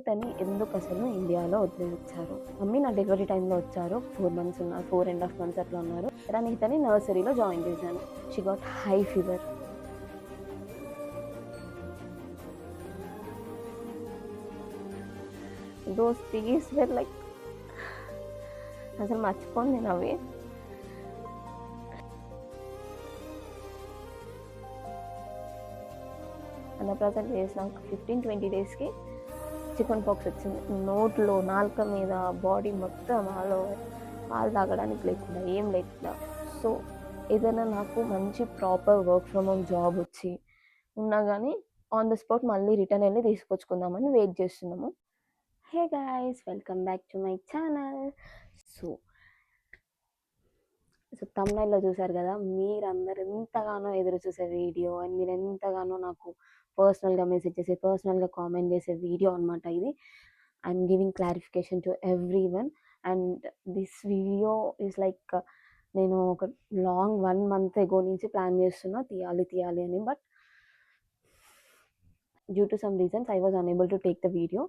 తని ఎందుకు అసలు ఇండియాలో వచ్చారు మమ్మీ నా డెలివరీ టైంలో వచ్చారు. ఫోర్ మంత్స్ ఉన్నారు. ఫోర్ అండ్ హాఫ్ మంత్స్ అట్లా ఉన్నారు. దానికి తని నర్సరీలో జాయిన్ చేశాను. She got high fever those piece were like అసలు మర్చిపోను నేను అవి. అన్నప్రాసన చేసిన ఫిఫ్టీన్ ట్వంటీ డేస్కి చికెన్ పాక్స్ వచ్చింది. నోట్లో నాలుక మీద బాడీ మొత్తం ఆల్ ఓవర్ పాలు తాగడానికి లేకుండా ఏం లేకుండా. సో ఏదైనా నాకు మంచి proper work from home job వచ్చి ఉన్నా కానీ ఆన్ ద స్పాట్ మళ్ళీ రిటర్న్ వెళ్ళి తీసుకొచ్చుకుందామని వెయిట్ చేస్తున్నాము. Hey guys welcome back to my channel so so తమిళలో చూసారు కదా మీరందరూ ఎంతగానో ఎదురు చూసే వీడియో అండ్ మీరు ఎంతగానో నాకు పర్సనల్గా మెసేజ్ చేసే పర్సనల్గా కామెంట్ చేసే వీడియో అనమాట ఇది. I'm giving clarification to everyone and this video is like నేను ఒక లాంగ్ వన్ మంత్ ఎగో నుంచి ప్లాన్ చేస్తున్నా తీయాలి తీయాలి అని. But due to some reasons I was unable to take the video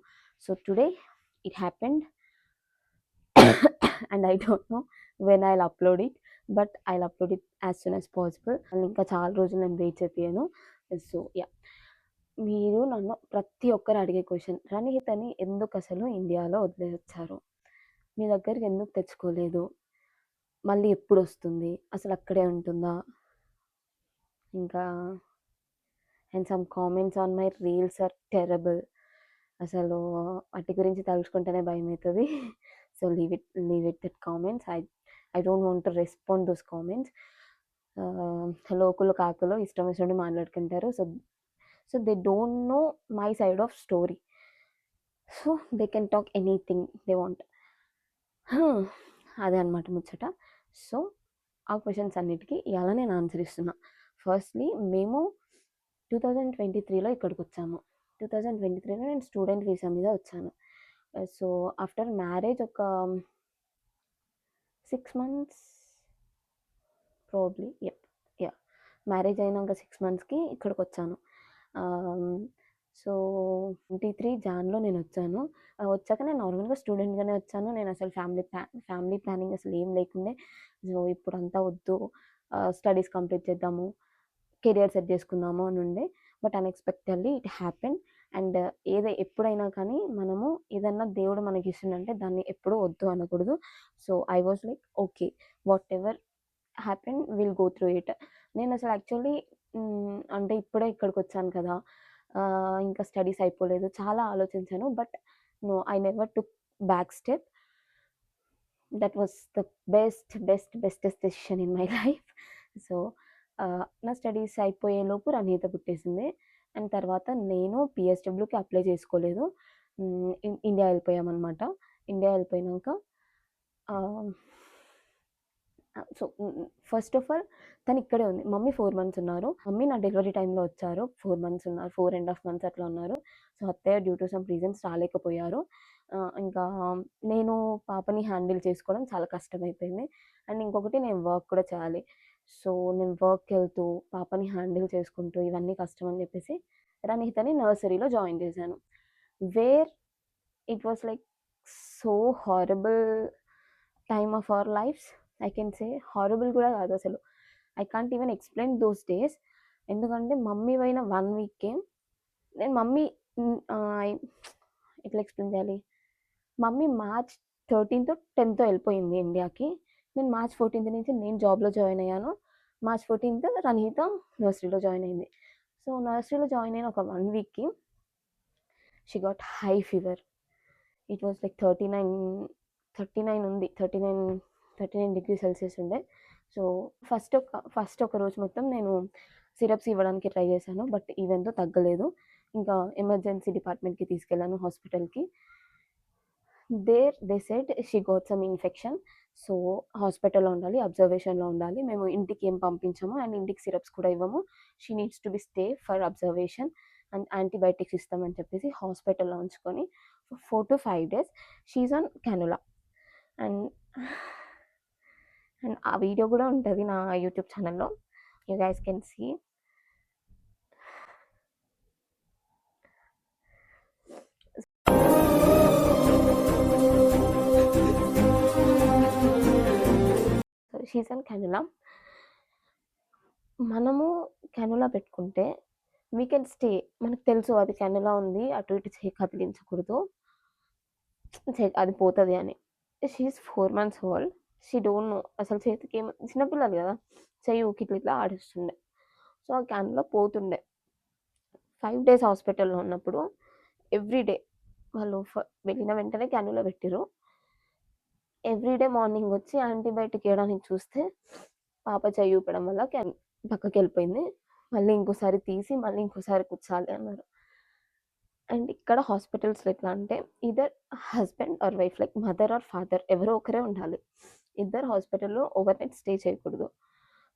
so today it happened and I don't know when I upload it but I upload it as soon as possible and ఇంకా చాలా రోజులు నేను wait చెప్పాను so yeah మీరు నన్ను ప్రతి ఒక్కరు అడిగే క్వశ్చన్ రణహితని ఎందుకు అసలు ఇండియాలో వదిలేసొచ్చారు మీ దగ్గరికి ఎందుకు తెచ్చుకోలేదు? మళ్ళీ ఎప్పుడు వస్తుంది? అసలు అక్కడే ఉంటుందా? ఇంకా and some comments on my reels are terrible అసలు వాటి గురించి తలుచుకుంటేనే భయం అవుతుంది so leave it leave it that comments I I don't want to respond those comments లోకులు కాకులు ఇష్టం వచ్చినట్టు మాట్లాడుకుంటారు. So so they don't know my side of story so they can talk anything they want అదే అనమాట ముచ్చట. So ఆ questions అన్నిటికీ ఇలా నేను ఆన్సర్ ఇస్తున్నా. ఫస్ట్లీ మేము టూ థౌజండ్ ట్వంటీ త్రీలో ఇక్కడికి వచ్చాము టూ థౌజండ్ ట్వంటీ త్రీలో నేను స్టూడెంట్ వీసా మీద వచ్చాను. సో ఆఫ్టర్ మ్యారేజ్ ఒక సిక్స్ మంత్స్ ప్రాబ్లీ ఎప్ యా మ్యారేజ్ అయినాక సిక్స్ మంత్స్కి ఇక్కడికి వచ్చాను సో ట్వంటీ త్రీ జాన్లో నేను వచ్చాను వచ్చాక నేను నార్మల్గా స్టూడెంట్గానే వచ్చాను. నేను అసలు ఫ్యామిలీ ప్లా ఫ్యామిలీ ప్లానింగ్ అసలు ఏం లేకుండే. సో ఇప్పుడు అంతా వద్దు స్టడీస్ కంప్లీట్ చేద్దాము. కెరియర్ సెట్ చేసుకుందాము అని ఉండే but unexpectedly it happen. And ఏదో ఎప్పుడైనా కానీ మనము ఏదన్నా దేవుడు మనకి ఇస్తుందంటే దాన్ని ఎప్పుడూ వద్దు అనకూడదు. So I was like okay. Whatever happen will go through it. నేను అసలు యాక్చువల్లీ అంటే ఇప్పుడే ఇక్కడికి వచ్చాను కదా ఇంకా స్టడీస్ అయిపోలేదు. చాలా ఆలోచించాను. But no I never took back step. That was the best best bestest decision in my life. So నా స్టడీస్ అయిపోయే లోపు పుట్టేసింది. అండ్ తర్వాత నేను పిఎస్డబ్ల్యూకి అప్లై చేసుకోలేదు. ఇండియా వెళ్ళిపోయామన్నమాట. ఇండియా వెళ్ళిపోయినాక సో ఫస్ట్ ఆఫ్ ఆల్ తను ఇక్కడే ఉంది. మమ్మీ ఫోర్ మంత్స్ ఉన్నారు. మమ్మీ నా డెలివరీ టైంలో వచ్చారు. ఫోర్ మంత్స్ ఉన్నారు. ఫోర్ అండ్ హాఫ్ మంత్స్ అట్లా ఉన్నారు. సో అత్తయ్య డ్యూ టు సమ్ రీజన్స్ రాలేకపోయారు. ఇంకా నేను పాపని హ్యాండిల్ చేసుకోవడం చాలా కష్టమైపోయింది. అండ్ ఇంకొకటి నేను వర్క్ కూడా చేయాలి. సో నేను వర్క్కి వెళ్తూ పాపని హ్యాండిల్ చేసుకుంటూ ఇవన్నీ కష్టం అని చెప్పేసి రనిహితని నర్సరీలో జాయిన్ చేశాను. Where it was like so horrible time of our lives I can say horrible కూడా కాదు అసలు. I can't even explain those days ఎందుకంటే మమ్మీ పోయిన వన్ వీక్కే నేను మమ్మీ ఐ ఎట్లా ఎక్స్ప్లెయిన్ చేయాలి? మమ్మీ మార్చ్ థర్టీన్త్ టెన్త్ వెళ్ళిపోయింది ఇండియాకి. నేను మార్చ్ ఫోర్టీన్త్ నుంచి నేను జాబ్లో జాయిన్ అయ్యాను. మార్చ్ ఫోర్టీన్త్ రనీత నర్సరీలో జాయిన్ అయింది. సో నర్సరీలో జాయిన్ అయిన ఒక వన్ వీక్కి she got high fever it was like thirty nine thirty nine ఉంది thirty nine thirty nine degree Celsius ఉండే. సో ఫస్ట్ ఒక ఫస్ట్ ఒక రోజు మొత్తం నేను సిరప్స్ ఇవ్వడానికి ట్రై చేశాను. బట్ ఈవెంతో తగ్గలేదు. ఇంకా ఎమర్జెన్సీ డిపార్ట్మెంట్కి తీసుకెళ్ళాను హాస్పిటల్కి there they said she got some infection. So హాస్పిటల్లో ఉండాలి అబ్జర్వేషన్లో ఉండాలి. మేము ఇంటికి ఏం పంపించాము అండ్ ఇంటికి సిరప్స్ కూడా ఇవ్వము. She needs to be stay for observation and antibiotics ఇస్తామని చెప్పేసి హాస్పిటల్లో ఉంచుకొని four to five days she's on cannula and and ఆ వీడియో కూడా ఉంటుంది నా యూట్యూబ్ ఛానల్లో. You guys can see season cannula మనము కెనులా పెట్టుకుంటే వీ కెన్ స్టే మనకు తెలుసు అది కెనులా ఉంది అటు ఇటు చే కదిలించకూడదు. అది పోతుంది అని. She's four months old she don't know అసలు చేతికి ఏం చిన్నపిల్లలు కదా చెయ్యి ఊకి ఇట్లా ఇట్లా ఆడిస్తుండే. సో ఆ క్యాన్లో పోతుండే. ఫైవ్ డేస్ హాస్పిటల్లో ఉన్నప్పుడు ఎవ్రీ డే వాళ్ళు వెళ్ళిన వెంటనే క్యాన్లో పెట్టిరు ఎవ్రీడే మార్నింగ్ వచ్చి యాంటీబయాటిక్ వేయడానికి చూస్తే పాప చెయ్యి ఊపడం వల్ల క్యాన్ పక్కకి వెళ్ళిపోయింది. మళ్ళీ ఇంకోసారి తీసి మళ్ళీ ఇంకోసారి కూర్చాలి అన్నారు. అండ్ ఇక్కడ హాస్పిటల్స్లో ఎట్లా అంటే either husband or wife like mother or father ఎవరో ఒకరే ఉండాలి. ఇద్దరు హాస్పిటల్లో ఓవర్ నైట్ స్టే చేయకూడదు.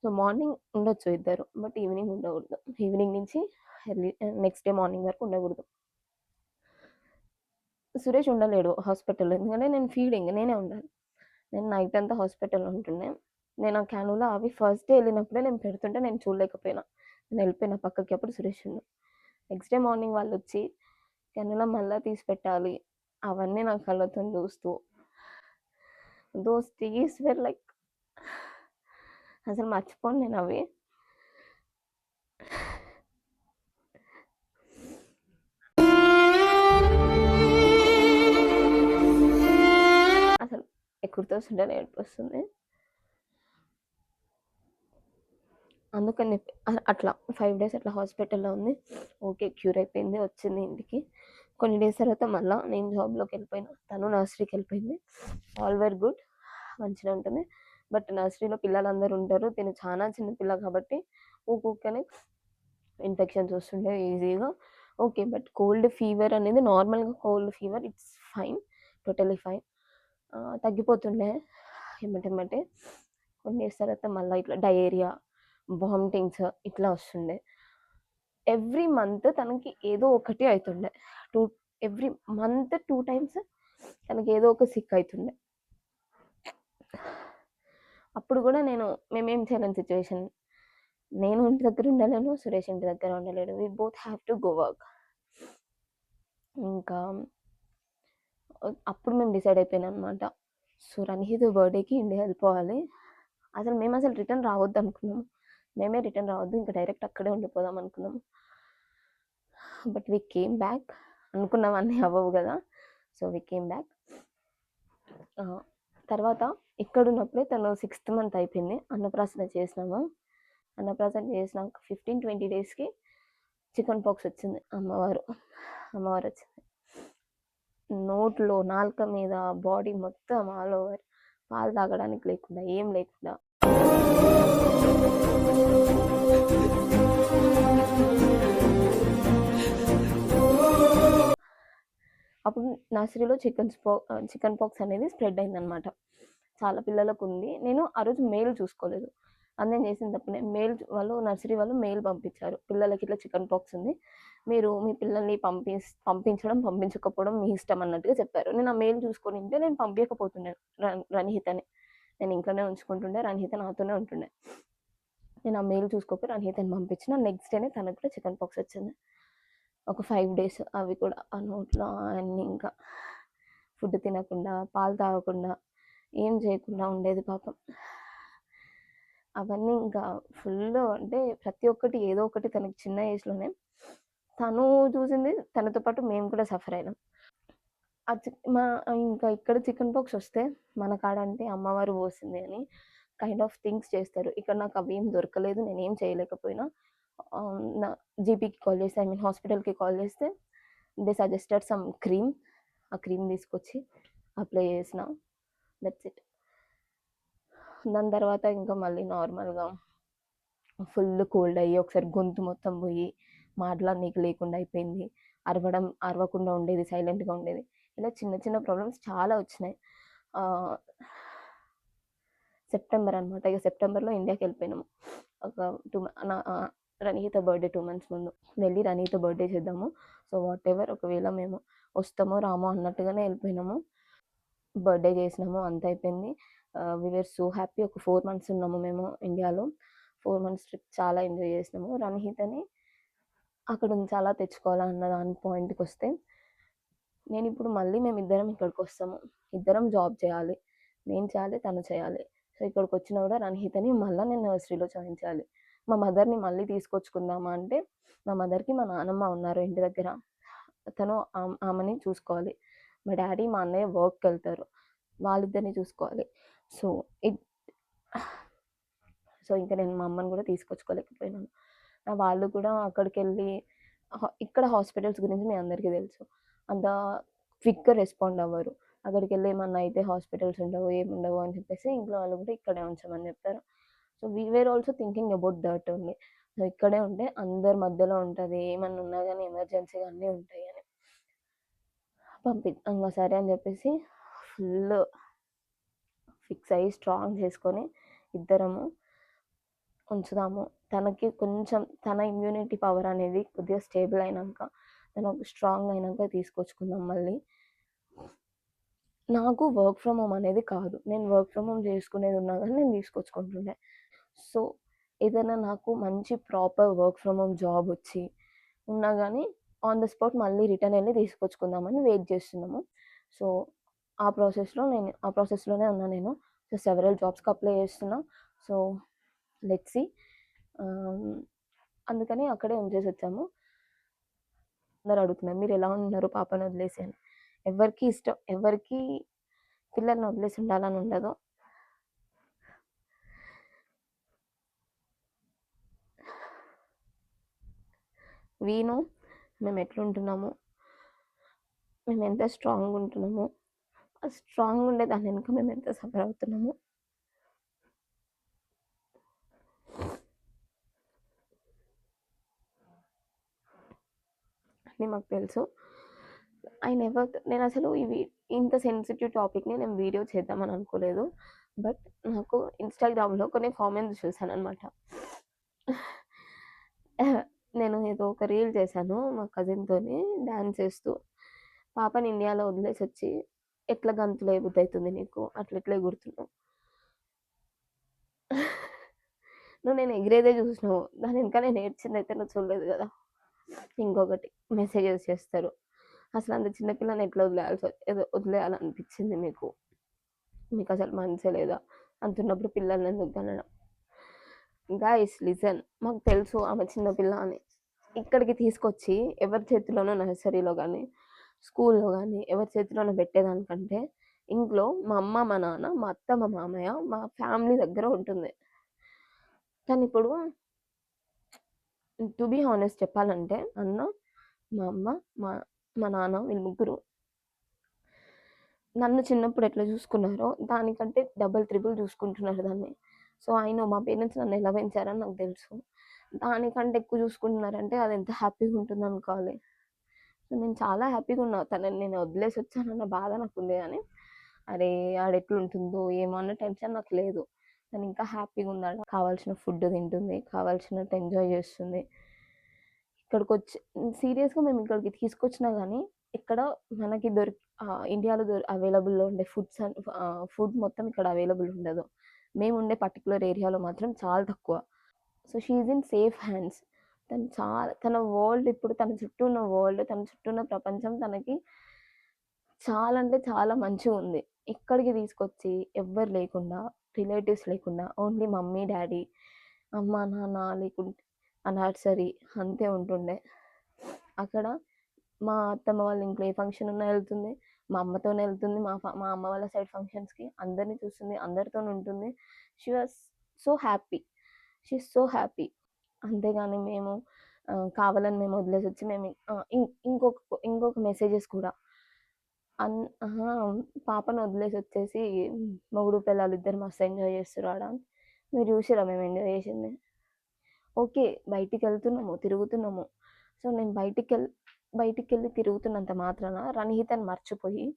సో మార్నింగ్ ఉండొచ్చు ఇద్దరు బట్ ఈవినింగ్ ఉండకూడదు. ఈవినింగ్ నుంచి ఎర్లీ నెక్స్ట్ డే మార్నింగ్ వరకు ఉండకూడదు. సురేష్ ఉండలేడు హాస్పిటల్లో ఎందుకంటే నేను ఫీడింగ్ నేనే ఉండాలి. నేను నైట్ అంతా హాస్పిటల్లో ఉంటుండే. నేను ఆ క్యానులో అవి ఫస్ట్ డే వెళ్ళినప్పుడే నేను పెడుతుంటే నేను చూడలేకపోయినా. నేను వెళ్ళిపోయిన పక్కకి అప్పుడు సురేష్ ఉండు. నెక్స్ట్ డే మార్నింగ్ వాళ్ళు వచ్చి క్యానులో మళ్ళీ తీసి పెట్టాలి. అవన్నీ నా కళ్ళతో చూస్తూ దోస్ డేస్ వేర్ లైక్ అసలు మర్చిపోను నేను అవి. అసలు ఎక్కడితో ఉంటే ఏడుపు వస్తుంది అందుకని చెప్పి అట్లా ఫైవ్ డేస్ అట్లా హాస్పిటల్లో ఉంది. ఓకే క్యూర్ అయిపోయింది వచ్చింది ఇంటికి. కొన్ని డేస్ తర్వాత మళ్ళీ నేను జాబ్లోకి వెళ్ళిపోయినా. తను నర్సరీకి వెళ్ళిపోయింది. ఆల్ వెర్ గుడ్ మంచిగా ఉంటుంది. బట్ నర్సరీలో పిల్లలందరూ ఉంటారు. తిను చాలా చిన్న పిల్ల కాబట్టి ఊకూకనే ఇన్ఫెక్షన్స్ వస్తుండే ఈజీగా ఓకే బట్ కోల్డ్ ఫీవర్ అనేది నార్మల్గా cold fever it's fine totally fine తగ్గిపోతుండే. ఏమంటే కొన్ని డేస్ తర్వాత మళ్ళీ ఇట్లా డయేరియా వామిటింగ్స్ ఇట్లా వస్తుండే. ఎవ్రీ మంత్ తనకి ఏదో ఒకటి అవుతుండే two every month two times తనకి ఏదో ఒక సిక్ అవుతుండే అప్పుడు కూడా నేను మేమేం చేయలేని సిచ్యువేషన్ నేను ఇంటి దగ్గర ఉండలేను సురేష్ ఇంటి దగ్గర ఉండలేను. We both have to go work ఇంకా అప్పుడు మేము డిసైడ్ అయిపోయినాం అనమాట సో రణహిత్ బర్త్డేకి ఇండియా వెళ్ళిపోవాలి. అసలు మేము అసలు రిటర్న్ రావద్దు అనుకున్నాము మేమే రిటర్న్ రావద్దు ఇంకా డైరెక్ట్ అక్కడే ఉండిపోదాం అనుకున్నాము. బట్ వి కేమ్ బ్యాక్ అనుకున్నాం అన్నీ అవ్వవు కదా. సో వి కేమ్ బ్యాక్ తర్వాత ఇక్కడ ఉన్నప్పుడే తను సిక్స్త్ మంత్ అయిపోయింది. అన్నప్రాసన చేసినాము. అన్నప్రాసన చేసినాక ఫిఫ్టీన్ ట్వంటీ డేస్కి చికెన్ పాక్స్ వచ్చింది అమ్మవారు. అమ్మవారు వచ్చింది. నోట్లో నాలుక మీద బాడీ మొత్తం ఆల్ ఓవర్ పాలు తాగడానికి లేకుండా ఏం లేకుండా. అప్పుడు నర్సరీలో చికెన్ స్పో చికెన్ పాక్స్ అనేది స్ప్రెడ్ అయిందనమాట చాలా పిల్లలకు ఉంది. నేను ఆ రోజు మెయిల్ చూసుకోలేదు. అందరం చేసిన తప్పునే మెయిల్ వాళ్ళు నర్సరీ వాళ్ళు మెయిల్ పంపించారు. పిల్లలకి ఇట్లా చికెన్ పాక్స్ ఉంది. మీరు మీ పిల్లల్ని పంపి పంపించడం పంపించకపోవడం మీ ఇష్టం అన్నట్టుగా చెప్పారు. నేను ఆ మెయిల్ చూసుకొని ఉంటే నేను పంపించకపోతుండే రణహితని నేను ఇంట్లోనే ఉంచుకుంటుండే రణహిత నాతోనే ఉంటుండే. నేను ఆ మెయిల్ చూసుకోకపోయి రణహితని పంపించిన. నెక్స్ట్ డేనే తనకు కూడా చికెన్ పాక్స్ వచ్చింది. ఒక ఫైవ్ డేస్ అవి కూడా ఆ నోట్లో అన్నీ ఇంకా ఫుడ్ తినకుండా పాలు తాగకుండా ఏం చేయకుండా ఉండేది పాపం. అవన్నీ ఇంకా ఫుల్ అంటే ప్రతి ఒక్కటి ఏదో ఒకటి తనకి చిన్న ఏజ్లోనే తను చూసింది తనతో పాటు మేము కూడా సఫర్ అయినాం. ఆ చి- మా ఇంకా ఇక్కడ చికెన్ పాక్స్ వస్తే మన కాడ అంటే అమ్మవారు పోసింది అని కైండ్ ఆఫ్ థింగ్స్ చేస్తారు. ఇక్కడ నాకు అవి ఏం దొరకలేదు నేను ఏం చేయలేకపోయినా నా జీపీకి కాల్ చేస్తే ఐ మీన్ హాస్పిటల్కి కాల్ చేస్తే దే సజెస్టెడ్ సమ్ క్రీమ్ ఆ క్రీమ్ తీసుకొచ్చి అప్లై చేసిన. దట్స్ ఇట్ దాని తర్వాత ఇంకా మళ్ళీ నార్మల్గా ఫుల్ కోల్డ్ అయ్యి ఒకసారి గొంతు మొత్తం పోయి మాట్లాడనీకి లేకుండా అయిపోయింది. అరవడం అరవకుండా ఉండేది సైలెంట్గా ఉండేది. ఇలా చిన్న చిన్న ప్రాబ్లమ్స్ చాలా వచ్చినాయి. సెప్టెంబర్ అనమాట ఇక సెప్టెంబర్లో ఇండియాకి వెళ్ళిపోయినాము. ఒక టూ నా రణీత బర్త్డే టూ మంత్స్ ముందు. వెళ్ళి రణీత బర్త్డే చేద్దాము. సో వాట్ ఎవర్ ఒకవేళ మేము వస్తామో రామో అన్నట్టుగానే వెళ్ళిపోయినాము. బర్త్డే చేసినాము అంత అయిపోయింది. వివర్ సో హ్యాపీ ఒక ఫోర్ మంత్స్ ఉన్నాము మేము ఇండియాలో ఫోర్ మంత్స్ ట్రిప్ చాలా ఎంజాయ్ చేసినాము. రణహితని అక్కడ నుంచి చాలా తెచ్చుకోవాలన్న దాని పాయింట్కి వస్తే నేను ఇప్పుడు మళ్ళీ మేము ఇద్దరం ఇక్కడికి వస్తాము. ఇద్దరం జాబ్ చేయాలి. నేను చేయాలి తను చేయాలి. సో ఇక్కడికి వచ్చిన కూడా రణహితని మళ్ళీ నేను నర్సరీలో జాయిన్ చేయాలి. మా మదర్‌ని మళ్ళీ తీసుకొచ్చుకుందామా అంటే, మా మదర్‌కి మా నానమ్మ ఉన్నారు ఇంటి దగ్గర. తను ఆమెని చూసుకోవాలి. మా డాడీ మా అన్నయ్య వర్క్కి వెళ్తారు వాళ్ళిద్దరిని చూసుకోవాలి. సో, ఇట్ సో, ఇంకా నేను మా అమ్మని కూడా తీసుకొచ్చుకోలేకపోయినాను. నా వాళ్ళు కూడా అక్కడికి వెళ్ళి ఇక్కడ హాస్పిటల్స్ గురించి మీ అందరికీ తెలుసు. అంత క్విక్‌గా రెస్పాండ్ అవ్వరు. అక్కడికెళ్ళి ఏమన్నా అయితే హాస్పిటల్స్ ఉండవు, ఏముండవు అని చెప్పేసి ఇంట్లో వాళ్ళు కూడా ఇక్కడే ఉంచమని చెప్పారు. So, we were also thinking about that only. So, ఇక్కడే ఉంటే అందరి మధ్యలో ఉంటుంది ఏమన్నా ఉన్నా కానీ ఎమర్జెన్సీగా అన్నీ ఉంటాయి అని. పంపి ఇంకా సరే అని చెప్పేసి ఫుల్ ఫిక్స్ అయ్యి స్ట్రాంగ్ చేసుకొని ఇద్దరము ఉంచుదాము. తనకి కొంచెం తన ఇమ్యూనిటీ పవర్ అనేది కొద్దిగా స్టేబుల్ అయినాక తను స్ట్రాంగ్ అయినాక తీసుకొచ్చుకుందాం మళ్ళీ. నాకు వర్క్ ఫ్రమ్ హోమ్ అనేది కాదు. నేను వర్క్ ఫ్రమ్ హోమ్ చేసుకునేది ఉన్నా కానీ నేను తీసుకొచ్చుకుంటుండే. సో, ఏదైనా నాకు మంచి proper work from home job వచ్చి ఉన్నా కానీ ఆన్ ద స్పాట్ మళ్ళీ రిటర్న్ వెళ్ళి తీసుకొచ్చుకుందామని వెయిట్ చేస్తున్నాము. సో, ఆ ప్రాసెస్‌లో నేను ఆ ప్రాసెస్‌లోనే ఉన్నా నేను. సో, సెవెరల్ జాబ్స్‌కి అప్లై చేస్తున్నా. So, let's see. అందుకని అక్కడే ఉంచేసొచ్చాము. అందరు అడుగుతున్నారు. ఎలా ఉన్నారు పాపను వదిలేసి అని. ఎవరికి ఇష్టం ఎవరికీ పిల్లల్ని వదిలేసి ఉండాలని ఉండదు. వీణు మేము ఎట్లుంటున్నాము మేము ఎంత స్ట్రాంగుంటున్నామో. ఆ స్ట్రాంగ్ ఉండే దాని వెనుక మేము ఎంత సఫర్ అవుతున్నాము అన్నీ మాకు తెలుసు. ఐ నెవర్ అసలు ఇవి ఇంత సెన్సిటివ్ టాపిక్‌ని నేను వీడియో చేద్దామని అనుకోలేదు. బట్ నాకు ఇన్‌స్టాగ్రామ్‌లో కొన్ని కామెంట్స్ చూసాననమాట. నేను ఏదో ఒక రీల్ చేశాను మా కజిన్‌తోని డ్యాన్స్ చేస్తూ పాపని ఇండియాలో వదిలేసి వచ్చి ఎట్లా గంతులు ఎయబుద్దయితుంది నీకు? అట్లెట్లా ఎగురుతున్నావు? నువ్వు నేను ఎగిరేదే చూసినావు. దాని వెనక నేను ఏడ్చింది అయితే నువ్వు చూడలేదు కదా ఇంకొకటి మెసేజెస్ చేస్తారు. అసలు చిన్న చిన్నపిల్లని ఎట్లా వదిలేయాల్సి ఏదో వదిలేయాలనిపించింది మీకు? మీకు అసలు మనసే లేదా? అంతున్నప్పుడు పిల్లల్ని ఎందుకు కనడం? గాయస్ లిజన్ మాకు తెలుసు ఆమె చిన్నపిల్ల అని. ఇక్కడికి తీసుకొచ్చి ఎవరి చేతిలోనో నర్సరీలో కానీ స్కూల్‌లో కానీ ఎవరి చేతిలోనో పెట్టేదానికంటే ఇంట్లో మా అమ్మ, మా నాన్న, మా అత్త, మా మామయ్య, మా ఫ్యామిలీ దగ్గర ఉంటుంది. కానీ ఇప్పుడు టు బీ హానెస్ట్ చెప్పాలంటే అన్న, మా అమ్మ, మా మా నాన్న వీళ్ళు ముగ్గురు నన్ను చిన్నప్పుడు ఎట్లా చూసుకున్నారో దానికంటే డబుల్, త్రిబుల్ చూసుకుంటున్నారు దాన్ని. సో, ఆయన మా పేరెంట్స్ నన్ను ఎలా పెంచారని నాకు తెలుసు. దానికంటే ఎక్కువ చూసుకుంటున్నారంటే అది ఎంత హ్యాపీగా ఉంటుందనుకోవాలి. సో, నేను చాలా హ్యాపీగా ఉన్నా. తనని నేను వదిలేసి వచ్చానన్న బాధ నాకు ఉంది కానీ అరే! ఆడెట్లుంటుందో ఏమో అన్న టెన్షన్ నాకు లేదు. తను ఇంకా హ్యాపీగా ఉన్నాడు కావాల్సిన ఫుడ్ తింటుంది. కావాల్సినట్టు ఎంజాయ్ చేస్తుంది. ఇక్కడికి వచ్చి సీరియస్‌గా మేము ఇక్కడికి తీసుకొచ్చినా కానీ ఇక్కడ మనకి దొరికి ఇండియాలో దొరి అవైలబుల్‌లో ఉండే ఫుడ్స్ అండ్ ఫుడ్ మొత్తం ఇక్కడ అవైలబుల్ ఉండదు. మేము ఉండే పర్టికులర్ ఏరియాలో మాత్రం చాలా తక్కువ. So, she's in safe hands. తను చాలా తన వరల్డ్ ఇప్పుడు తన చుట్టూ ఉన్న వరల్డ్, తన చుట్టూ ఉన్న ప్రపంచం తనకి చాలా అంటే చాలా మంచిగా ఉంది ఇక్కడికి తీసుకొచ్చి ఎవ్వరు లేకుండా, రిలేటివ్స్ లేకుండా ఓన్లీ మమ్మీ, డాడీ అమ్మ, నాన్న లేకుంటే ఆ నర్సరీ అంతే ఉంటుండే. అక్కడ మా అత్తమ్మ వాళ్ళ ఇంట్లో ఏ ఫంక్షన్ ఉన్నా వెళ్తుంది మా అమ్మతోనే వెళ్తుంది మా ఫ మా అమ్మ వాళ్ళ సైడ్ ఫంక్షన్స్‌కి అందరిని చూస్తుంది. అందరితోనే ఉంటుంది. She was so happy. She so happy. అంతేగాని మేము కావాలని మేము వదిలేసి వచ్చి మేము ఇంకొక ఇంకొక మెసేజెస్ కూడా అన్ పాపను వదిలేసి వచ్చేసి మొగుడు, పిల్లలు ఇద్దరు మస్తు ఎంజాయ్ చేస్తుర్రు ఆడ. మీరు చూసిరా మేము ఎంజాయ్ చేసింది? ఓకే. బయటికి వెళ్తున్నాము తిరుగుతున్నాము. సో, నేను బయటికి వెళ్ళి బయటికి వెళ్ళి తిరుగుతున్నంత మాత్రాన రణహితని మర్చిపోయి,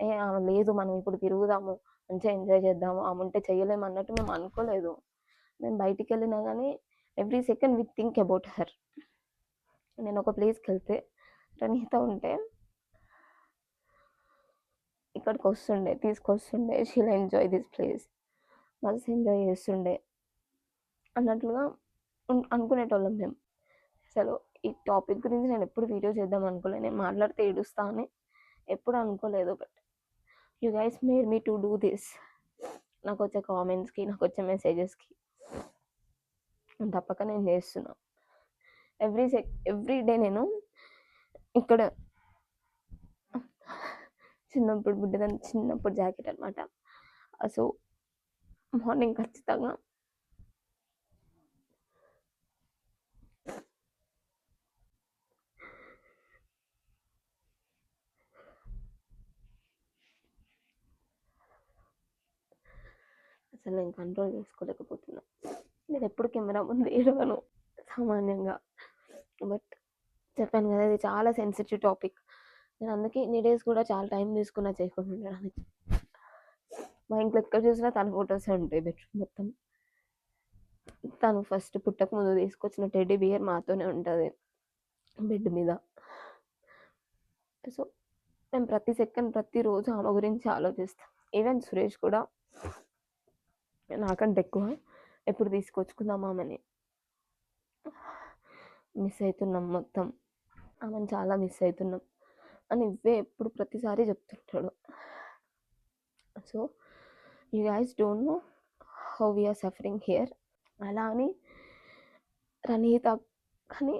ఏ లేదు మనం ఇప్పుడు తిరుగుదాము, మంచిగా ఎంజాయ్ చేద్దాము, ఆమె ఉంటే చేయలేము అన్నట్టు మేము అనుకోలేదు. మేము బయటికి వెళ్ళినా కానీ every second we think about her. నేను ఒక ప్లేస్కి వెళ్తే రణహిత ఉంటే ఇక్కడికొస్తుండే, తీసుకొస్తుండే. She'll enjoy this place. మస్తు ఎంజాయ్ చేస్తుండే. అన్నట్లుగా అనుకునేటోళ్ళం మేము. అసలు ఈ టాపిక్ గురించి నేను ఎప్పుడు వీడియో చేద్దాం అనుకోలేదు నేను మాట్లాడితే ఏడుస్తా అని ఎప్పుడు అనుకోలేదు. But you guys made me to do this. నాకు వచ్చే కామెంట్స్కి నాకు వచ్చే మెసేజెస్కి తప్పక నేను చేస్తున్నా ఎవ్రీ సెక్ ఎవ్రీ డే నేను ఇక్కడ చిన్నప్పుడు బుడ్డదని చిన్నప్పుడు జాకెట్ అనమాట సో మార్నింగ్ ఖచ్చితంగా అసలు నేను కంట్రోల్ చేసుకోలేకపోతున్నా. నేను ఎప్పుడు కెమెరా ముందు ఏడవను సామాన్యంగా. బట్ చెప్పాను కదా ఇది చాలా సెన్సిటివ్ టాపిక్ నేను అందుకే ఇన్ని డేస్ కూడా చాలా టైం తీసుకున్నా చేయకుండా ఉండడానికి. మా ఇంట్లో ఎక్కడ చూసినా తన ఫొటోసే ఉంటాయి బెడ్రూమ్ మొత్తం. తను ఫస్ట్ పుట్టక ముందు తీసుకొచ్చిన టెడ్డీ బియర్ మాతోనే ఉంటుంది బెడ్ మీద. సో నేను ప్రతి సెకండ్ ప్రతిరోజు ఆమె గురించి ఆలోచిస్తాను ఈవెన్ సురేష్ కూడా నాకంటే ఎక్కువ. ఎప్పుడు తీసుకొచ్చుకుందామా ఆమెని? మిస్ అవుతున్నాం మొత్తం. ఆమెను చాలా మిస్ అవుతున్నాం అని ఇవే ఎప్పుడు ప్రతిసారి చెప్తుంటాడు. So you guys don't know how we are suffering here అలా అని రణీత కానీ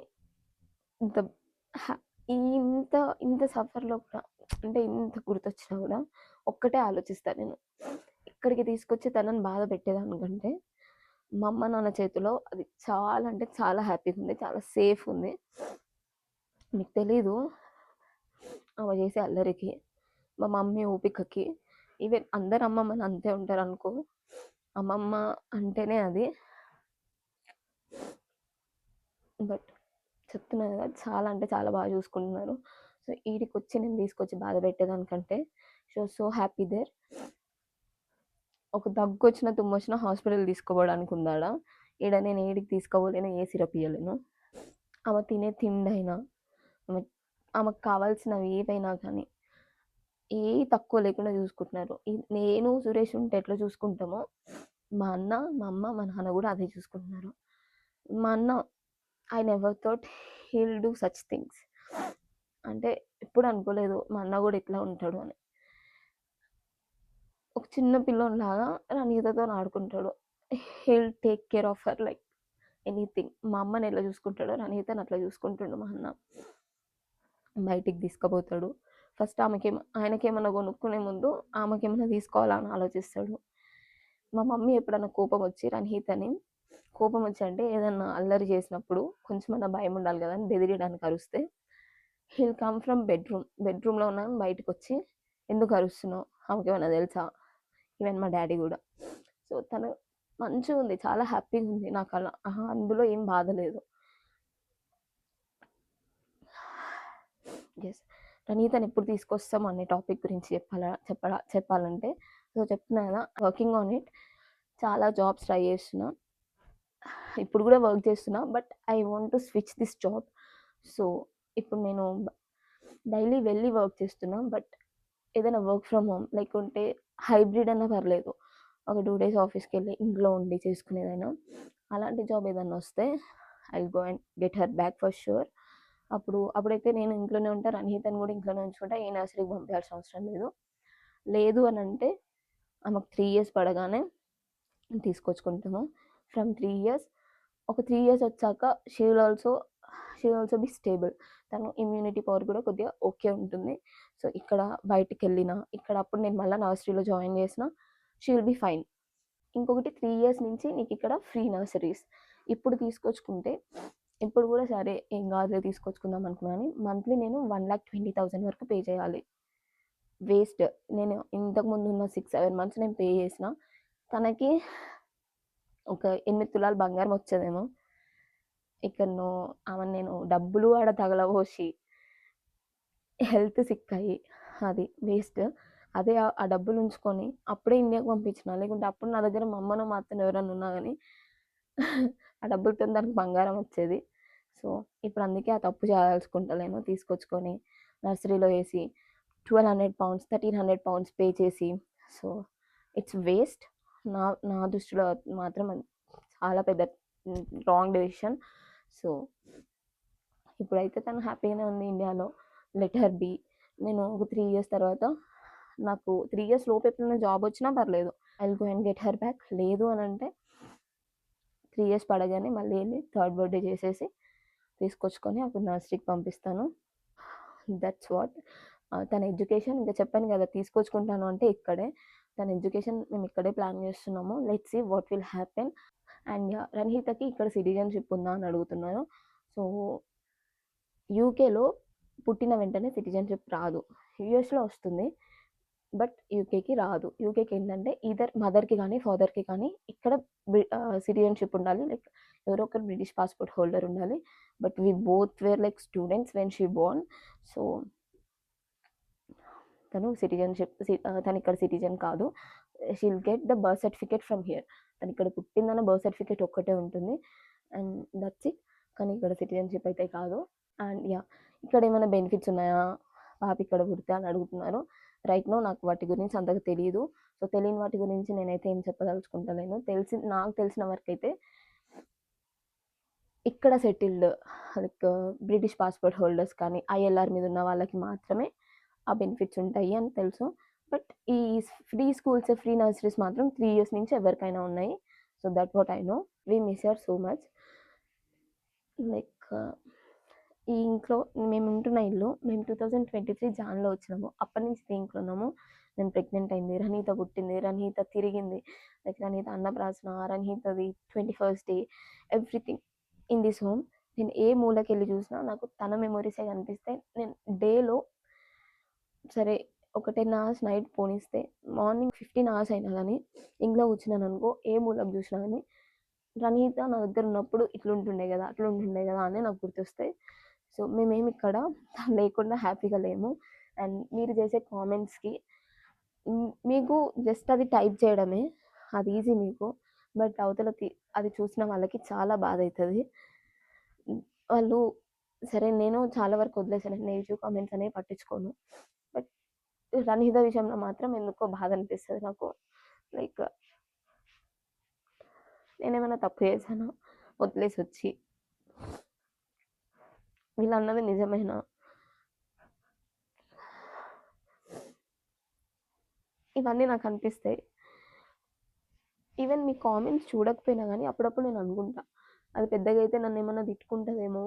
ఇంత ఇంత ఇంత సఫర్లో కూడా అంటే ఇంత గుర్తొచ్చినా కూడా ఒక్కటే ఆలోచిస్తాను నేను. ఇక్కడికి తీసుకొచ్చి తనని బాధ పెట్టేదానికంటే మా అమ్మ నాన్న చేతిలో అది చాలా అంటే చాలా హ్యాపీగా ఉంది చాలా సేఫ్ ఉంది. మీకు తెలీదు ఆమె చేసే అల్లరికి మా మమ్మీ ఓపికకి ఈవెన్ అందరు అమ్మమ్మని అంతే ఉంటారు అనుకో అమ్మమ్మ అంటేనే అది. బట్ చెప్తున్నా కదా చాలా అంటే చాలా బాగా చూసుకుంటున్నారు. సో ఈడికి వచ్చి నేను తీసుకొచ్చి బాధ పెట్టేదానికంటే సో సో హ్యాపీ దేర్ ఒక దగ్గు వచ్చిన తుమ్ము వచ్చిన హాస్పిటల్ తీసుకోవడానికి ఉందాడా. ఈడ నేను ఏడికి తీసుకోపోలేను ఏ సిరప్ ఇవ్వలేను ఆమె తినే తిండైనా ఆమె ఆమెకు కావాల్సినవి ఏవైనా కానీ ఏ తక్కువ లేకుండా చూసుకుంటున్నారు. నేను సురేష్ ఉంటే ఎట్లా చూసుకుంటామో మా అన్న మా అమ్మ మా నాన్న కూడా అదే చూసుకుంటున్నారు. మా అన్న I never thought he'll do such things అంటే ఎప్పుడు అనుకోలేదు మా అన్న కూడా ఇట్లా ఉంటాడు అని. ఒక చిన్న పిల్లోనిలాగా రనీతతో ఆడుకుంటాడు. He'll take care of her like anything మా అమ్మని ఎట్లా చూసుకుంటాడో రణీతని అట్లా చూసుకుంటుండు మా అన్న. బయటికి తీసుకుపోతాడు. ఫస్ట్ ఆమెకి ఆయనకేమన్నా కొనుక్కునే ముందు ఆమెకేమన్నా తీసుకోవాలని ఆలోచిస్తాడు. మా మమ్మీ ఎప్పుడన్నా కోపం వచ్చి రణీతని కోపం వచ్చి అంటే ఏదన్నా అల్లరి చేసినప్పుడు కొంచెమన్నా భయం ఉండాలి కదా అని బెదిరియడానికి అరుస్తే హీల్ కమ్ ఫ్రమ్ బెడ్రూమ్ బెడ్రూమ్లో ఉన్న బయటకు వచ్చి ఎందుకు అరుస్తున్నావు? ఆమెకేమైనా తెలుసా? ఈవెన్ మా డాడీ కూడా. సో తను మంచిగా ఉంది చాలా హ్యాపీగా ఉంది నాకు అలా. అందులో ఏం బాధ లేదు. ఎస్ రణీతని ఎప్పుడు తీసుకొస్తాం అనే టాపిక్ గురించి చెప్పాలా చెప్పాలా చెప్పాలంటే. సో చెప్తున్నా కదా వర్కింగ్ ఆన్ ఇట్. చాలా జాబ్స్ ట్రై చేస్తున్నా. ఇప్పుడు కూడా వర్క్ చేస్తున్నా but I want to switch this job. So ఇప్పుడు నేను డైలీ వెళ్ళి వర్క్ చేస్తున్నా బట్ ఏదైనా వర్క్ ఫ్రమ్ హోమ్ లేకుంటే హైబ్రిడ్ అన్నా పర్లేదు. ఒక టూ డేస్ ఆఫీస్కి వెళ్ళి ఇంట్లో ఉండి చేసుకునేదైనా అలాంటి జాబ్ ఏదైనా వస్తే I go and get her back for sure అప్పుడు అప్పుడైతే నేను ఇంట్లోనే ఉంటాను అనిహితని కూడా ఇంట్లోనే ఉంచుకుంటా ఏ నర్సరీకి పంపించాల్సిన అవసరం లేదు. లేదు అని అంటే ఆమెకు త్రీ ఇయర్స్ పడగానే తీసుకొచ్చుకుంటాము. From three years. ఒక త్రీ ఇయర్స్ వచ్చాక she will also she also be stable తను ఇమ్యూనిటీ పవర్ కూడా కొద్దిగా ఓకే ఉంటుంది. సో ఇక్కడ బయటికి వెళ్ళిన ఇక్కడ అప్పుడు నేను మళ్ళీ నర్సరీలో జాయిన్ చేసిన షీ విల్ బి ఫైన్ ఇంకొకటి త్రీ ఇయర్స్ నుంచి నీకు ఇక్కడ ఫ్రీ నర్సరీస్ ఇప్పుడు తీసుకొచ్చుకుంటే ఇప్పుడు కూడా సరే ఏం కాదులే తీసుకొచ్చుకుందాం అనుకున్నాను మంత్లీ నేను వన్ ల్యాక్ ట్వంటీ థౌసండ్ వరకు పే చేయాలి. వేస్ట్ నేను ఇంతకు ముందు ఉన్న సిక్స్ సెవెన్ మంత్స్ నేను పే చేసిన తనకి ఒక ఎనిమిది తులాలు బంగారం వచ్చేదేమో. ఇక్కడనో ఆమె నేను డబ్బులు ఆడ తగలబోసి హెల్త్ సిక్ అయ్యి అది వేస్ట్. అదే ఆ- డబ్బులు ఉంచుకొని అప్పుడే ఇండియాకి పంపించిన. లేకుంటే అప్పుడు నా దగ్గర మా అమ్మనో మా అత్తను ఎవరైనా ఉన్నా కానీ ఆ డబ్బులతో దానికి బంగారం వచ్చేది. సో ఇప్పుడు అందుకే ఆ తప్పు చేయాల్సుకుంటలేను. తీసుకొచ్చుకొని నర్సరీలో వేసి twelve hundred pounds thirteen hundred pounds pay చేసి. So it's waste. నా నా దృష్టిలో మాత్రం చాలా పెద్ద రాంగ్ డెసిషన్. సో ఇప్పుడైతే తను హ్యాపీగానే ఉంది ఇండియాలో. Let her be. నేను ఒక త్రీ ఇయర్స్ తర్వాత నాకు త్రీ ఇయర్స్ లోపు ఎప్పుడైనా జాబ్ వచ్చినా పర్లేదు. I go and get her back లేదు అని అంటే త్రీ ఇయర్స్ పడగానే మళ్ళీ వెళ్ళి థర్డ్ బర్త్డే చేసేసి తీసుకొచ్చుకొని అప్పుడు నర్సరీకి పంపిస్తాను. దట్స్ వాట్ తన ఎడ్యుకేషన్ ఇంకా చెప్పాను కదా తీసుకొచ్చుకుంటాను అంటే ఇక్కడే. తన ఎడ్యుకేషన్ మేము ఇక్కడే ప్లాన్ చేస్తున్నాము. Let see what will happen and రణహితకి ఇక్కడ సిటిజన్షిప్ ఉందా అని అడుగుతున్నారు సో యూకేలో పుట్టిన వెంటనే సిటిజన్షిప్ రాదు. యూఎస్లో వస్తుంది బట్ యూకేకి రాదు. యూకేకి ఏంటంటే ఇదర్ మదర్కి కానీ ఫాదర్కి కానీ ఇక్కడ సిటిజన్షిప్ ఉండాలి. లైక్ ఎవరో ఒకరు బ్రిటిష్ పాస్పోర్ట్ హోల్డర్ ఉండాలి. But we both were like students when she born. So తను సిటిజన్షిప్ తను ఇక్కడ సిటిజన్ కాదు. She'll get the birth certificate from here తను ఇక్కడ పుట్టిందన్న బర్త్ సర్టిఫికేట్ ఒక్కటే ఉంటుంది. అండ్ దట్స్ ఇట్ కానీ ఇక్కడ సిటిజన్షిప్ అయితే కాదు. అండ్ యా ఇక్కడ ఏమైనా బెనిఫిట్స్ ఉన్నాయా? పాప ఇక్కడ పుడితే అని అడుగుతున్నారు. రైట్ నో నాకు వాటి గురించి అంతగా తెలియదు సో తెలియని వాటి గురించి నేనైతే ఏం చెప్పదలుచుకుంటలేను తెలిసి నాకు తెలిసిన వరకు అయితే ఇక్కడ settled like British passport holders కానీ ఐఎల్ఆర్ మీద ఉన్న వాళ్ళకి మాత్రమే ఆ బెనిఫిట్స్ ఉంటాయి అని తెలుసు. బట్ ఈ ఫ్రీ స్కూల్స్ ఫ్రీ నర్సరీస్ మాత్రం త్రీ ఇయర్స్ నుంచి ఎవరికైనా ఉన్నాయి. So that what I know we miss are so much like ఈ ఇంట్లో మేము ఉంటున్న ఇల్లు మేము టూ థౌజండ్ ట్వంటీ త్రీ జాన్లో వచ్చినాము. అప్పటి నుంచి దీంట్లో ఉన్నాము. నేను ప్రెగ్నెంట్ అయింది రనీత పుట్టింది రనీత తిరిగింది. లైక్ రనీత అన్నప్రాసన రనీతది twenty first day everything in this home నేను ఏ మూలకి వెళ్ళి చూసినా నాకు తన మెమొరీసే కనిపిస్తే నేను డేలో సరే ఒక టెన్ అవర్స్ నైట్ పోనిస్తే మార్నింగ్ ఫిఫ్టీన్ అవర్స్ అయినా కానీ ఇంట్లో కూర్చున్నాను అనుకో ఏ మూలకు చూసినా కానీ రనీత నా దగ్గర ఉన్నప్పుడు ఇట్లుంటుండే కదా అట్లా ఉంటుండే కదా అని నాకు గుర్తొస్తాయి సో మేమేమి ఇక్కడ లేకుండా హ్యాపీగా లేము. అండ్ మీరు చేసే కామెంట్స్కి మీకు జస్ట్ అది టైప్ చేయడమే అది ఈజీ మీకు. బట్ అవతలకి అది చూసిన వాళ్ళకి చాలా బాధ అవుతుంది వాళ్ళు సరే నేను చాలా వరకు వదిలేసాను నెగిటివ్ కామెంట్స్ అనేవి పట్టించుకోను. రన్హిత విషయంలో మాత్రం ఎందుకో బాధ అనిపిస్తుంది నాకు. లైక్ నేనేమైనా తప్పు చేశాను? వదిలేసి వచ్చి వీళ్ళు అన్నది నిజమేనా? ఇవన్నీ నాకు అనిపిస్తాయి ఈవెన్ మీ కామెంట్స్ చూడకపోయినా కానీ అప్పుడప్పుడు నేను అనుకుంటా. అది పెద్దగా అయితే నన్ను ఏమన్నా తిట్టుకుంటుందేమో?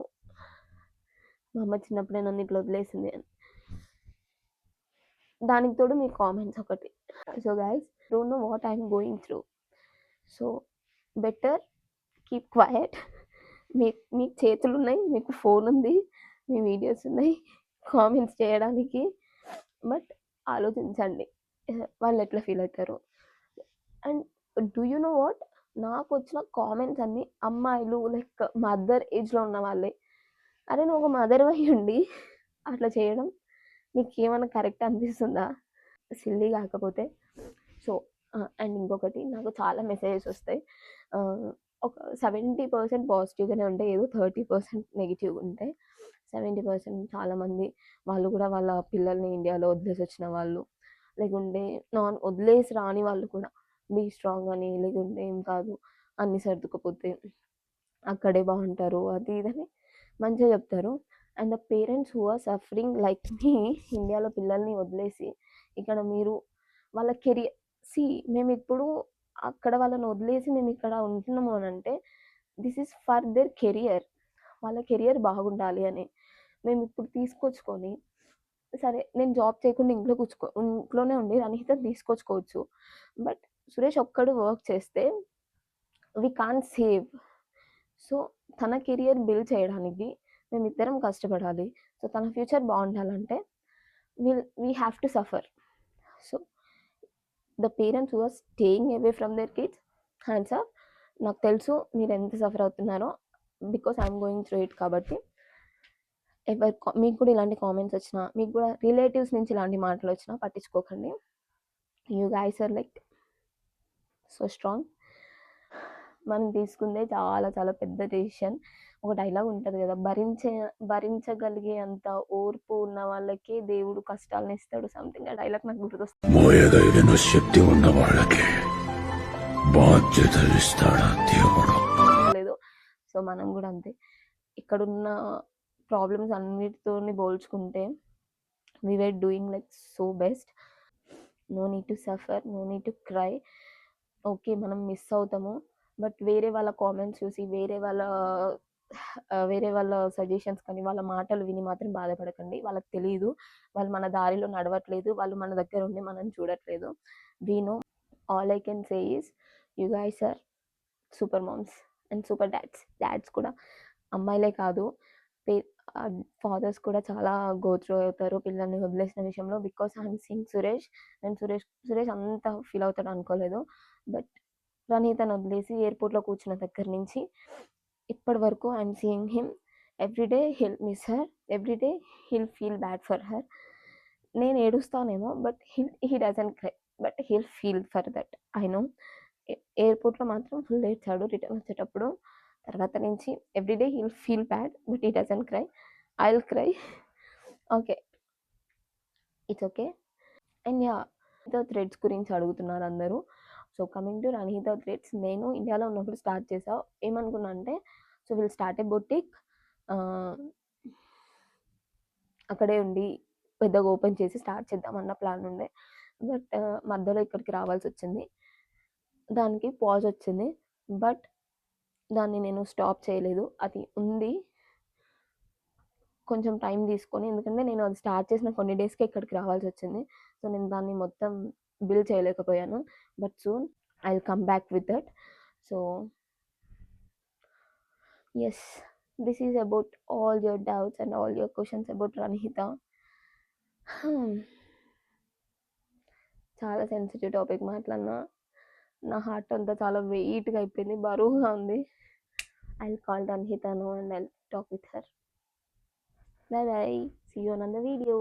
మా అమ్మ చిన్నప్పుడే నన్ను ఇట్లా వదిలేసింది అని. దానికి తోడు మీ కామెంట్స్ ఒకటి. So guys don't know what I'm going through so better keep quiet మీ మీకు చేతులు ఉన్నాయి మీకు ఫోన్ ఉంది మీ వీడియోస్ ఉన్నాయి కామెంట్స్ చేయడానికి. బట్ ఆలోచించండి. వాళ్ళు ఎట్లా ఫీల్ అవుతారు? And do you know what నాకు వచ్చిన కామెంట్స్ అన్నీ అమ్మాయిలు లైక్ మదర్ ఏజ్లో ఉన్న వాళ్ళే. అరే నువ్వు ఒక మదర్ అయి ఉండి అట్లా చేయడం నీకేమైనా ఏమైనా కరెక్ట్ అనిపిస్తుందా? సిల్లీ కాకపోతే. సో అండ్ ఇంకొకటి నాకు చాలా మెసేజెస్ వస్తాయి. ఒక సెవెంటీ పర్సెంట్ పాజిటివ్గానే ఉంటాయి ఏదో థర్టీ పర్సెంట్ నెగిటివ్ ఉంటాయి. సెవెంటీ పర్సెంట్ చాలామంది వాళ్ళు కూడా వాళ్ళ పిల్లల్ని ఇండియాలో వదిలేసి వచ్చిన వాళ్ళు. లేకుంటే నాన్ వదిలేసి రాని వాళ్ళు కూడా బీ స్ట్రాంగ్ అని లేకుంటే ఏం కాదు అన్ని సర్దుకుపోతే అక్కడే బాగుంటారు అది ఇదని మంచిగా చెప్తారు. And the parents who are suffering like me ఇండియాలో పిల్లల్ని వదిలేసి ఇక్కడ మీరు వాళ్ళ కెరియర్ సి మేము ఇప్పుడు అక్కడ వాళ్ళని వదిలేసి మేము ఇక్కడ ఉంటున్నాము అని అంటే this is for their career. వాళ్ళ కెరియర్ బాగుండాలి అని మేము ఇప్పుడు తీసుకొచ్చుకొని సరే నేను జాబ్ చేయకుండా ఇంట్లో కూర్చుకో ఇంట్లోనే ఉండి రనిహిత తీసుకొచ్చుకోవచ్చు. బట్ సురేష్ ఒక్కడు వర్క్ చేస్తే వి కాన్ సేవ్ సో తన కెరియర్ బిల్డ్ చేయడానికి మేమిద్దరం కష్టపడాలి. సో తన ఫ్యూచర్ బాగుండాలంటే will we have to suffer so the parents who are staying away from their kids hands off నాకు తెలుసు మీరు ఎంత సఫర్ అవుతున్నారో because I'm going through it కాబట్టి. ఎవరి మీకు కూడా ఇలాంటి కామెంట్స్ వచ్చినా మీకు కూడా రిలేటివ్స్ నుంచి ఇలాంటి మాటలు వచ్చినా పట్టించుకోకండి. You guys are like so strong మనం తీసుకుందే చాలా చాలా పెద్ద డెసిషన్ ఒక డైలాగ్ ఉంటుంది కదా భరించే భరించగలిగే అంత ఓర్పు ఉన్న వాళ్ళకి దేవుడు కష్టాలను ఇస్తాడు సంథింగ్ ఆ డైలాగ్ నాకు గుర్తొస్తుంది. మోయగలిగిన శక్తి ఉన్న వాళ్ళకి బాధ్యతలు ఇస్తాడా దేవుడు? లేదు. సో మనం కూడా అంతే. ఇక్కడున్న ప్రాబ్లమ్స్ అన్నిటితోని పోల్చుకుంటే we were doing like so best no need to suffer no need to cry okay. మనం మిస్ అవుతాము. బట్ వేరే వాళ్ళ కామెంట్స్ చూసి, వేరే వాళ్ళ వేరే వాళ్ళ సజెషన్స్ కానీ, వాళ్ళ మాటలు విని మాత్రం బాధపడకండి. వాళ్ళకి తెలియదు వాళ్ళు మన దారిలో నడవట్లేదు. వాళ్ళు మన దగ్గర ఉండి మనం చూడట్లేదు. We know. All I can say is you guys are super moms and super dads. Dads కూడా అమ్మాయిలే కాదు పే ఫాదర్స్ కూడా చాలా గోత్రూ అవుతారు పిల్లల్ని వదిలేసిన విషయంలో. Because I'm seen Suresh. నేను సురేష్ సురేష్ అంత ఫీల్ అవుతాడు అనుకోలేదు. బట్ ప్రణీతను వదిలేసి ఎయిర్‌పోర్ట్‌లో కూర్చున్న దగ్గర నుంచి ఇప్పటి వరకు I seeing him. Every day miss her. Every day feel bad for her. నేను ఏడుస్తానేమో but he'll he doesn't cry. But he'll feel for that. I know. ఎయిర్‌పోర్ట్‌లో మాత్రం ఫుల్ ఏడ్చాడు రిటర్న్ వచ్చేటప్పుడు. తర్వాత నుంచి every day he'll feel bad. But he doesn't cry. I will cry. Okay. It's okay. And yeah threads గురించి అడుగుతున్నారు అందరూ. So, coming to Ranitha threads నేను ఇండియాలో ఉన్నప్పుడు స్టార్ట్ చేసావు ఏమనుకున్నా అంటే so, will start a boutique అక్కడే ఉండి పెద్దగా ఓపెన్ చేసి స్టార్ట్ చేద్దాం అన్న ప్లాన్ ఉండే. బట్ మధ్యలో ఇక్కడికి రావాల్సి వచ్చింది దానికి పాజ్ వచ్చింది. బట్ దాన్ని నేను స్టాప్ చేయలేదు. అది ఉంది. కొంచెం టైం తీసుకొని ఎందుకంటే నేను అది స్టార్ట్ చేసిన కొన్ని డేస్‌కే ఇక్కడికి రావాల్సి వచ్చింది సో, నేను దాన్ని మొత్తం బిల్ చేయలేకపోయాను. But soon I will come back with that. So yes. This is about all your doubts and all your questions about Ranahitha. చాలా సెన్సిటివ్ టాపిక్ మాట్లాడినా. నా హార్ట్ అంతా చాలా వెయిట్‌గా అయిపోయింది. బరువుగా ఉంది. I call రన్హితను and I talk with her. Bye bye. See you on the video.